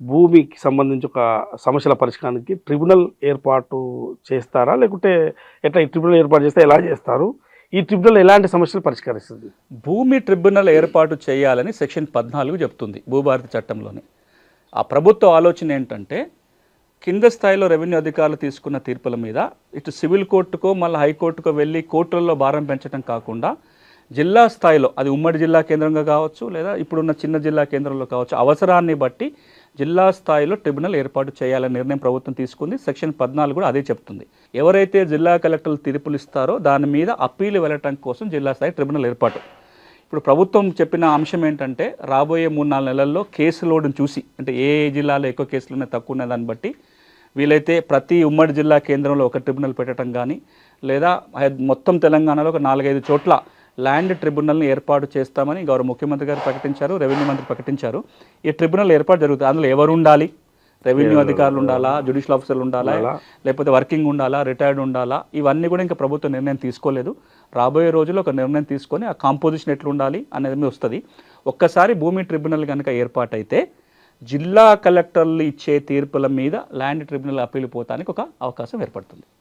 భూమికి సంబంధించి ఒక సమస్యల పరిష్కారానికి ట్రిబ్యునల్ ఏర్పాటు చేస్తారా? లేకుంటే ఎట్లా ఈ ట్రిబ్యునల్ ఏర్పాటు చేస్తే ఎలా చేస్తారు? ఈ ట్రిబ్యునల్ ఎలాంటి సమస్యలు పరిష్కరిస్తుంది? భూమి ట్రిబ్యునల్ ఏర్పాటు చేయాలని సెక్షన్ పద్నాలుగు చెప్తుంది భూభారతి చట్టంలోని. ఆ ప్రభుత్వ ఆలోచన ఏంటంటే కింద స్థాయిలో రెవెన్యూ అధికారులు తీసుకున్న తీర్పుల మీద ఇటు సివిల్ కోర్టుకో మళ్ళీ హైకోర్టుకో వెళ్ళి కోర్టులలో భారం పెంచడం కాకుండా జిల్లా స్థాయిలో అది ఉమ్మడి జిల్లా కేంద్రంగా కావచ్చు లేదా ఇప్పుడున్న చిన్న జిల్లా కేంద్రంలో కావచ్చు అవసరాన్ని బట్టి జిల్లా స్థాయిలో ట్రిబ్యునల్ ఏర్పాటు చేయాలనే నిర్ణయం ప్రభుత్వం తీసుకుంది. సెక్షన్ పద్నాలుగు కూడా అదే చెప్తుంది. ఎవరైతే జిల్లా కలెక్టర్లు తీర్పులు ఇస్తారో దాని మీద అప్పీలు వెళ్ళటం కోసం జిల్లా స్థాయి ట్రిబ్యునల్ ఏర్పాటు. ఇప్పుడు ప్రభుత్వం చెప్పిన అంశం ఏంటంటే రాబోయే మూడు నాలుగు నెలల్లో కేసు లోడ్ని చూసి అంటే ఏ జిల్లాలో ఎక్కువ కేసులు ఉన్నాయి తక్కువ ఉన్నాయి దాన్ని బట్టి వీలైతే ప్రతి ఉమ్మడి జిల్లా కేంద్రంలో ఒక ట్రిబ్యునల్ పెట్టడం కానీ లేదా మొత్తం తెలంగాణలో ఒక నాలుగైదు చోట్ల ల్యాండ్ ట్రిబ్యునల్ని ఏర్పాటు చేస్తామని గౌరవ ముఖ్యమంత్రి గారు ప్రకటించారు రెవెన్యూ మంత్రి ప్రకటించారు. ఈ ట్రిబ్యునల్ ఏర్పాటు జరుగుతుంది. అందులో ఎవరు ఉండాలి రెవెన్యూ అధికారులు ఉండాలా? జ్యుడిషియల్ ఆఫీసర్లు ఉండాలా? లేకపోతే వర్కింగ్ ఉండాలా? రిటైర్డ్ ఉండాలా? ఇవన్నీ కూడా ఇంకా ప్రభుత్వం నిర్ణయం తీసుకోలేదు. రాబోయే రోజుల్లో ఒక నిర్ణయం తీసుకొని ఆ కాంపోజిషన్ ఎట్లా ఉండాలి అనేది మీద వస్తుంది. ఒక్కసారి భూమి ట్రిబ్యునల్ కనుక ఏర్పాటైతే జిల్లా కలెక్టర్లు ఇచ్చే తీర్పుల మీద ల్యాండ్ ట్రిబ్యునల్ అప్పీలు పోతానికి ఒక అవకాశం ఏర్పడుతుంది.